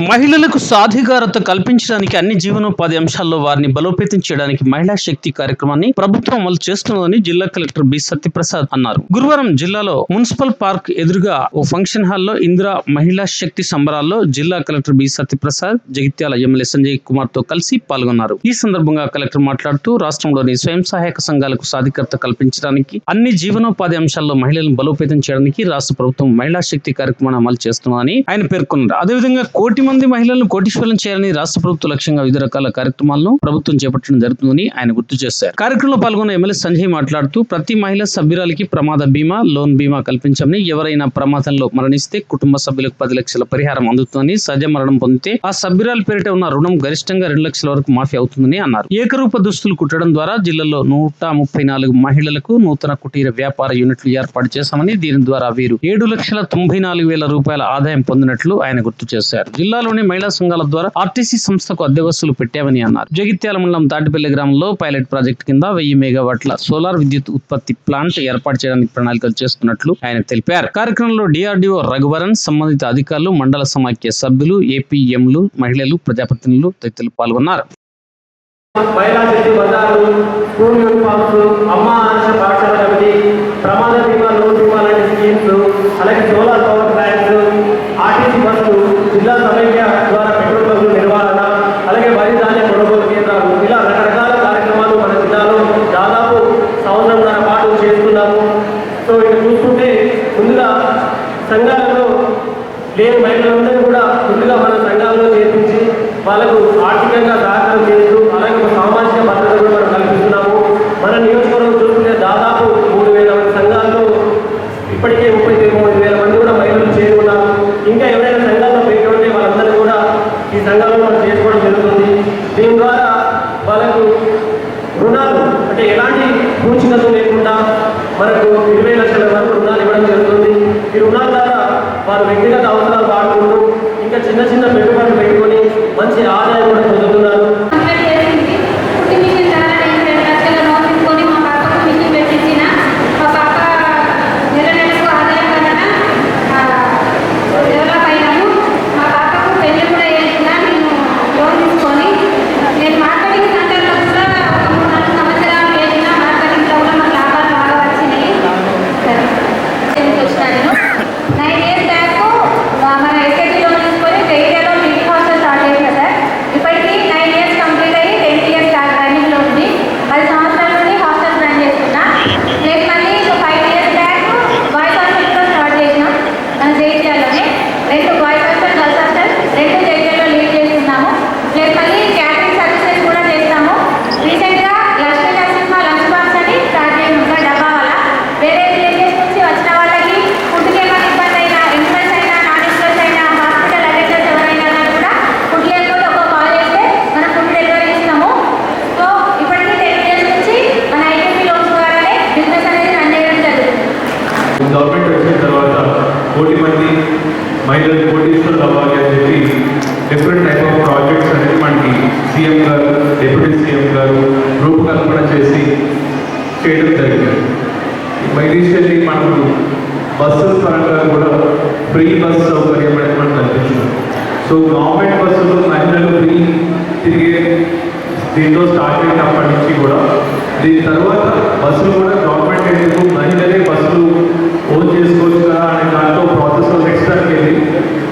మహిళలకు సాధికారత కల్పించడానికి అన్ని జీవనోపాధి అంశాల్లో వారిని బలోపేతం చేయడానికి మహిళా శక్తి కార్యక్రమాన్ని ప్రభుత్వం అమలు చేస్తున్నదని జిల్లా కలెక్టర్ బి సత్యప్రసాద్ అన్నారు. గురువారం జిల్లాలో మున్సిపల్ పార్క్ ఎదురుగా ఓ ఫంక్షన్ హాల్లో ఇందిరా మహిళా శక్తి సంబరాల్లో జిల్లా collector B Satyaprasad Jagtial MLA Sanjay కుమార్తో కలిసి పాల్గొన్నారు. ఈ సందర్భంగా కలెక్టర్ మాట్లాడుతూ రాష్ట్రంలోని స్వయం సహాయక సంఘాలకు సాధికారత కల్పించడానికి అన్ని జీవనోపాధి అంశాల్లో మహిళలను బలోపేతం చేయడానికి రాష్ట్ర ప్రభుత్వం మహిళా శక్తి కార్యక్రమాన్ని అమలు చేస్తున్నదని ఆయన పేర్కొన్నారు. అదేవిధంగా కోటి మంది మహిళలను కోటీశ్వరం చేయాలని రాష్ట్ర ప్రభుత్వ లక్ష్యంగా వివిధ రకాల కార్యక్రమాలను ప్రభుత్వం చేపట్టడం జరుగుతుందని ఆయన గుర్తు చేశారు. కార్యక్రమంలో పాల్గొన్న ఎమ్మెల్యే సంజయ్ మాట్లాడుతూ ప్రతి మహిళ సభ్యురాలకి ప్రమాద బీమా లోన్ బీమా కల్పించమని ఎవరైనా ప్రమాదంలో మరణిస్తే కుటుంబ సభ్యులకు పది లక్షల పరిహారం అందుతుందని సహజ మరణం పొందితే ఆ సభ్యురాల పేరిట ఉన్న రుణం గరిష్టంగా రెండు లక్షల వరకు మాఫీ అవుతుందని అన్నారు. ఏకరూప దుస్తులు కుట్టడం ద్వారా జిల్లాలో నూట ముప్పై నాలుగు మహిళలకు నూతన కుటీర వ్యాపార యూనిట్లు ఏర్పాటు చేశామని దీని ద్వారా వీరు ఏడు లక్షల తొంభై నాలుగు వేల రూపాయల ఆదాయం పొందినట్లు ఆయన గుర్తు చేశారు. జిల్లా జిల్లాలోని మహిళా సంఘాల ద్వారా ఆర్టీసీ సంస్థకు అద్దె వసూలు పెట్టామని అన్నారు. జగిత్యాల మండలం తాటిపల్లి గ్రామంలో పైలట్ ప్రాజెక్ట్ కింద వెయ్యి మెగావాట్ల సోలార్ విద్యుత్ ఉత్పత్తి ప్లాంట్ ఏర్పాటు చేయడానికి ప్రణాళికలు చేస్తున్నట్లు ఆయన తెలిపారు. కార్యక్రమంలో డిఆర్డీఓ రఘువరన్ సంబంధిత అధికారులు మండల సమాఖ్య సభ్యులు ఏపీఎంలు మహిళలు ప్రజాప్రతినిధులు తదితరులు పాల్గొన్నారు. స్కూల్ యూనిఫామ్స్ అమ్మ పాఠశాల కమిటీ ప్రమాద బీమా లోన్ బీమా లాంటి స్కీమ్స్ అలాగే సోలార్ పవర్ ప్లాంట్స్ ఆర్టీసీ బస్సులు జిల్లా సమైక్య ద్వారా పెట్రోల్ బంకుల నిర్వహణ అలాగే వరి ధాన్య కొనుగోలు కేంద్రాలు ఇలా రకరకాల కార్యక్రమాలు మన జిల్లాలో దాదాపు సంవత్సరంన్నర పాటు చేస్తున్నాము. సో ఇక్కడ చూసుకుంటే ముందుగా సంఘాలలో లేని మహిళలందరూ కూడా ముందుగా మన సంఘాలలో చేర్పించి వాళ్ళకు ఆర్థికంగా సహకారం చేస్తూ అలాగే సామాజిక భద్రత కూడా మనం కల్పిస్తున్నాము. మన నియోజకవర్గం చూసుకుంటే దాదాపు మూడు వేల మంది సంఘాల్లో ఇప్పటికే ముప్పై తొమ్మిది వేల మంది కూడా మహిళలు చేరి ఉన్నారు ఇంకా ఎవరైనా సంఘాల్లో బయట ఉంటే వాళ్ళందరూ కూడా ఈ సంఘాల్లో మనం చేసుకోవడం జరుగుతుంది దీని ద్వారా వాళ్ళకు రుణాలు అంటే ఎలాంటి పూచికలు లేకుండా మనకు ఇరవై లక్షల వరకు రుణాలు ఇవ్వడం జరుగుతుంది. ఈ రుణాల ద్వారా వారు వ్యక్తిగత అవసరాలు వాడుకుంటూ ఇంకా చిన్న చిన్న పెట్టుబడులు పెట్టుకొని మంచి ఆదాయం కూడా పొందుతున్నారు కంప్లీట్ చేసింది పుట్టి మిషన్ ద్వారా నేను రెండు లక్షల లోన్ తీసుకొని మా పాపకు మిషన్ పెట్టించిన మా పాప నెల నెలకు ఆదాయం కన్నా డెవలప్ అయినాము మా పాపకు పెళ్ళి కూడా చేసిన నేను లోన్ తీసుకొని నేను మార్కెటింగ్ సెంటర్లో కూడా ఒక మూడు నాలుగు సంవత్సరాలు చేసిన మార్కెటింగ్లో కూడా మాకు లాభాలు బాగా వచ్చినాయి ఎందుకు వచ్చినాను నైన్ ఇయర్స్ బ్యాక్ మన ఎస్ఐటీ లోన్ తీసుకొని జైల్లో లిటిల్ హాస్టల్ స్టార్ట్ చేసిన సార్ ఇప్పటికి నైన్ ఇయర్స్ కంప్లీట్ అయ్యి టెన్త్ ఇయర్స్ స్టార్ట్ రన్నింగ్లో ఉంది పది సంవత్సరాల నుండి హాస్టల్స్ రన్ చేస్తున్నా ప్లస్ మళ్ళీ ఒక ఫైవ్ ఇయర్స్ బ్యాక్ బాయ్స్ హాస్టల్తో స్టార్ట్ చేసినాం మన రెండు బాయ్ హాస్టల్ గర్ల్స్ హాస్టల్ రెండు జైత్యాలో లీడ్ చేస్తున్నాము. ప్లస్ మళ్ళీ క్యాటరింగ్ సర్వీసెస్ కూడా చేస్తాము. రీసెంట్గా లక్ష్మీ నరసింహ లంచ్ బాక్స్ అని స్టార్ట్ చేసాం డబ్బా వల్ల వేరే ప్లేసెస్ నుంచి వచ్చిన వాళ్ళకి ఫుడ్కి ఏమైనా ఇబ్బంది అయినా ఎంప్లాయీస్ అయినా నాన్ ఎంప్లాయీస్ అయినా హాస్పిటల్ అటెండర్స్ ఎవరైనా కూడా ఫుడ్ లేకపోతే ఒక కాల్ చేస్తే మనం ఫుడ్ డెలివరీ ఇస్తాము. సో ఇప్పటికీ టెన్ ఇయర్స్ నుంచి మన ఐటీపీ లోన్స్ ద్వారానే బిజినెస్ అనేది రన్ చేయడం జరుగుతుంది. గవర్నమెంట్ వచ్చిన తర్వాత కోటి మంది మహిళలు పోటీస్తులు అవ్వాలి అని చెప్పి డిఫరెంట్ టైప్ ఆఫ్ ప్రాజెక్ట్స్ అనేది మనకి సీఎం గారు డిప్యూటీ సీఎం గారు రూపకల్పన చేసి చేయడం జరిగింది. రీసెంట్లీ మనకు బస్సుల పరంగా కూడా ఫ్రీ బస్ సౌకర్యం అనేది మనకు కల్పించింది. సో గవర్నమెంట్ బస్సులు మహిళలు ఫ్రీ తిరిగే దీంట్లో స్టార్ట్ అయినప్పటి నుంచి కూడా దీని తర్వాత బస్సులు కూడా గవర్నమెంట్ ఎందుకు మహిళలే బస్సులు ఓన్ చేసుకోవచ్చు కదా అనే దాంట్లో ప్రాసెస్లో నెక్స్ట్ టైంకి వెళ్ళి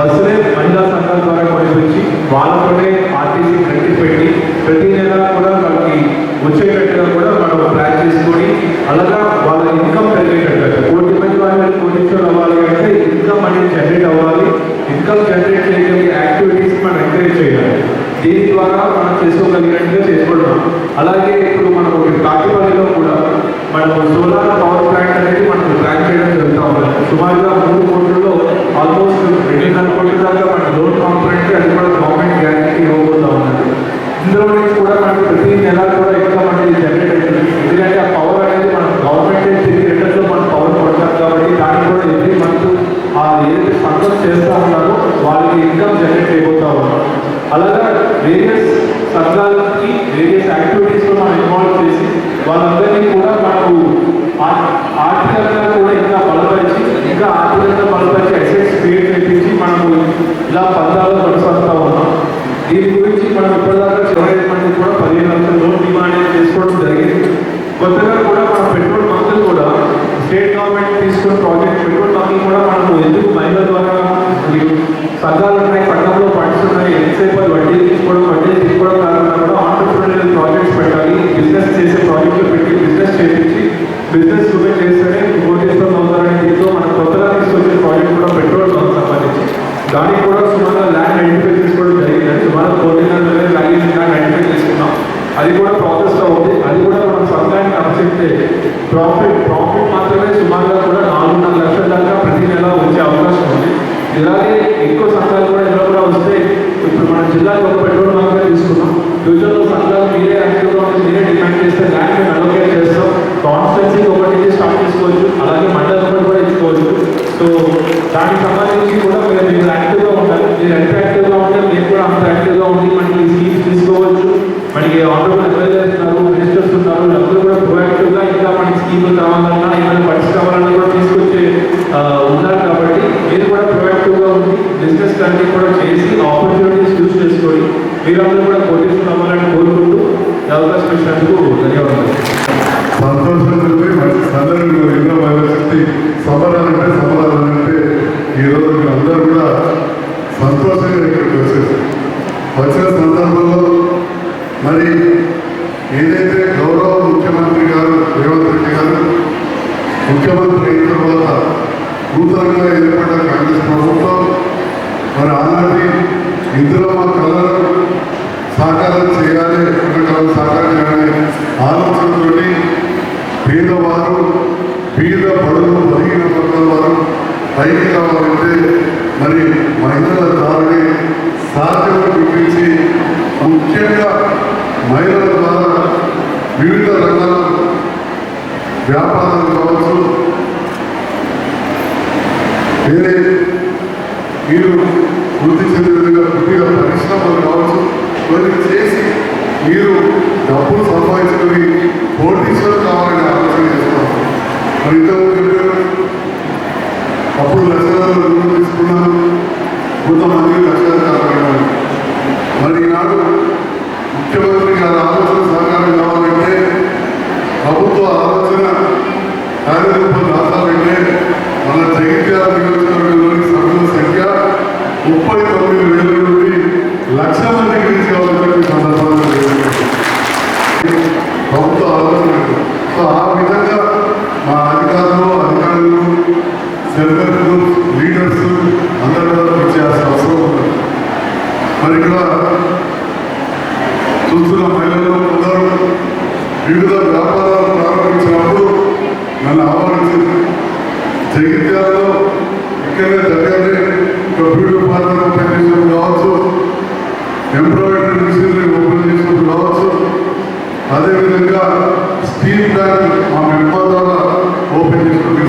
బస్సులే మహిళా సంఘాల ద్వారా కొనిపించి వాళ్ళతోనే ఆర్టీసీ కట్టి పెట్టి ప్రతి నెల కూడా వాళ్ళకి వచ్చేటట్టుగా కూడా మనం ప్లాన్ చేసుకొని అలాగా చేస్తూ ఉన్నారు వాళ్ళకి ఇన్కమ్ జనరేట్ అయిపోతూ ఉన్నారు. అలాగా వేరియస్ సంఘాలకి వేరియస్ యాక్టివిటీస్లో మనం ఇన్వాల్వ్ చేసి వాళ్ళందరినీ కూడా మనకు ఆర్థికంగా కూడా ఇంకా బలపరిచి ఇంకా ఆర్థికంగా బలపరిచి ఎస్ఎస్ క్రియేట్ చేయించి మనము ఇలా పదాలు కొనసాగుతూ ఉన్నాం. దీని గురించి మనం ఇప్పటిదాకా చివరి కూడా పదిహేను లక్షల లోన్ డిమాండ్ సో దానికి సంబంధించి కూడా మీరు మీరు యాక్టివ్గా ఉండాలి. మీరు ఎంత యాక్టివ్గా ఉంటే మీరు కూడా అంత యాక్టివ్గా ఉండి మనకి స్కీమ్స్ తీసుకోవచ్చు. మనకి ఆనరబుల్ ఎమ్మెల్యేస్ ఉన్నారు మినిస్టర్స్ ఉన్నారు అందరూ కూడా ప్రొయాక్టివ్గా ఇంకా మనకి స్కీములు కావాలన్నా ఏమైనా ఫండ్స్ కావాలన్నా కూడా తీసుకొచ్చే ఉన్నారు కాబట్టి మీరు కూడా ప్రొయాక్టివ్గా ఉండి బిజినెస్ అన్ని కూడా చేసి ఆపర్చునిటీస్ యూజ్ చేసుకొని మీరు మీరు వృద్ధి చెందే విధంగా కొద్దిగా పరిశ్రమలు కావచ్చు. ఇవన్నీ చేసి మీరు డబ్బులు సంపాదించుకొని పోటీసులు కావాలని ఆలోచన చేస్తున్నాం మరి ఇంతవరకు అప్పుడు లక్షణాలు తీసుకున్నాను కొంతమంది లక్షణాలు కాపాడినాను మరి ఈనాడు ముఖ్యమంత్రి గారి ఆలోచన సహకారం కావాలంటే ప్రభుత్వ ఆలోచన కార్యరూప చూస్తున్న మహిళలు అందరూ వివిధ వ్యాపారాలు ప్రారంభించినప్పుడు నన్ను ఆహ్వానించింది. జగిత్యాలలో ఇక్కడే జరగని కంప్యూటర్ పాత్ర పనిచేసినప్పుడు కావచ్చు ఎంబ్రాయిడరీ మిషనరీ ఓపెన్ చేసినప్పుడు కావచ్చు. అదేవిధంగా స్టీల్ బ్యాంక్ మా మెంబర్ ద్వారా ఓపెన్ చేసినప్పుడు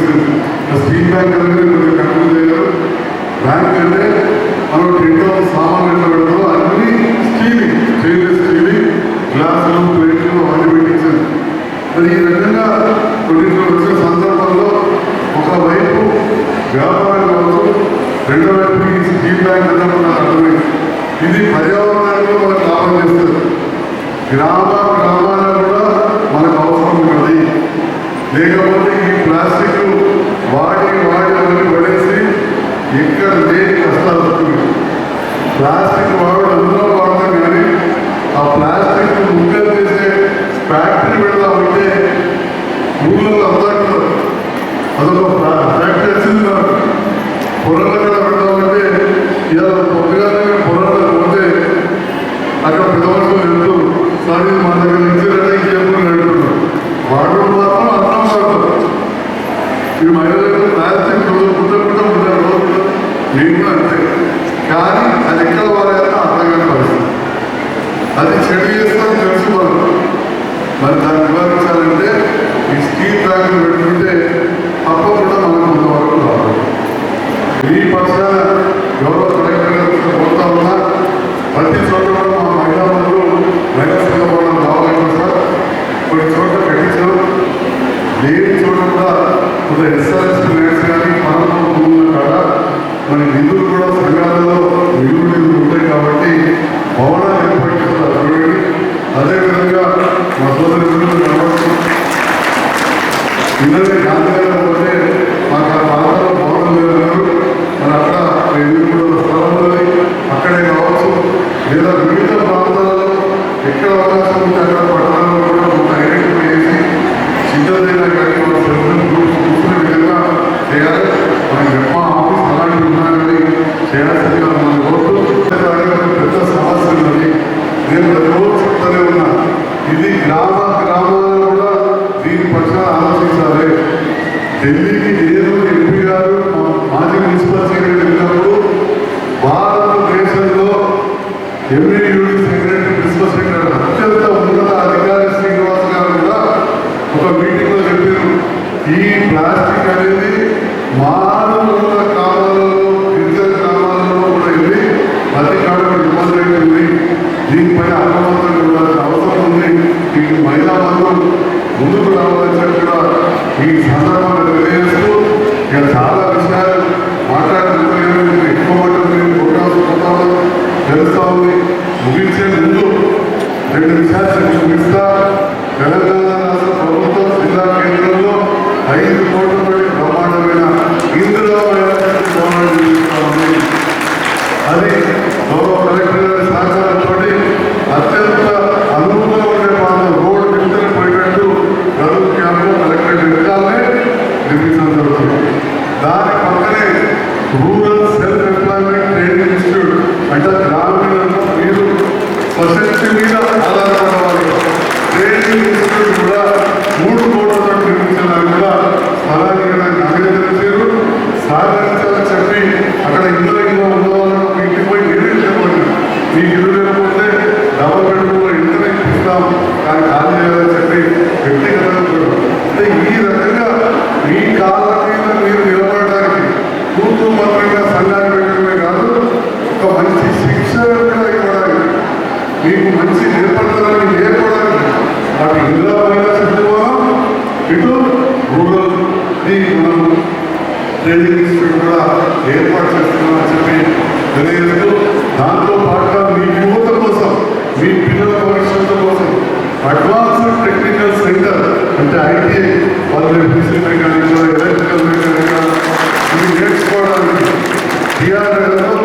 స్టీల్ బ్యాంక్ అనేది కన్ఫ్యూజ్ అయ్యారు. బ్యాంక్ అంటే మనం ఇంట్లో సామాన్లు ఎట్లా మరి ఈ విధంగా కొన్ని వచ్చిన సందర్భంలో ఒకవైపు వ్యాపారం కావచ్చు రెండో వైపు ఈ స్కీమ్ బ్యాంక్ అర్థమైంది. ఇది పర్యావరణానికి మనకు లాభం చేస్తుంది. గ్రామ గ్రామాలకు కూడా మనకు అవసరం ఉన్నది. లేకపోతే ఇరవై నుంచి వాడు మాత్రం అనవసరం ఈ మహిళలకు ప్లాస్టిక్ కుదరకుండా ఉండరు నేను అంతే కానీ అది ఎక్కడ వారైనా అర్థంగా పరిస్థితి అది చెడు చేస్తాం మరి దాన్ని నివారించాలంటే ఈ స్టీల్ బ్యాగులు పెట్టుకుంటే తప్పకుండా మనకు కొంతవరకు రావాలి ఈ పక్షాన ఎవరో కలెక్టర్ ప్రతి చోట మంచి నేపథ్యాన్ని ఏర్పడాలి అటు ఇందులో ఇటు రూరల్ మనం ట్రైనింగ్ ఇన్స్టిట్యూట్ కూడా ఏర్పాటు చేస్తున్నామని చెప్పి తెలియజేస్తూ దాంతో పాటుగా మీ యువత కోసం మీ పిల్లల భవిష్యత్తు కోసం అడ్వాన్స్డ్ టెక్నికల్ సెంటర్ అంటే ఐటీ వాళ్ళు ఎలక్ట్రిసిటీ మెకానిక్ ఎలక్ట్రికల్ మెకానిక్ ఇవి నేర్చుకోవడానికి టీఆర్ఏలో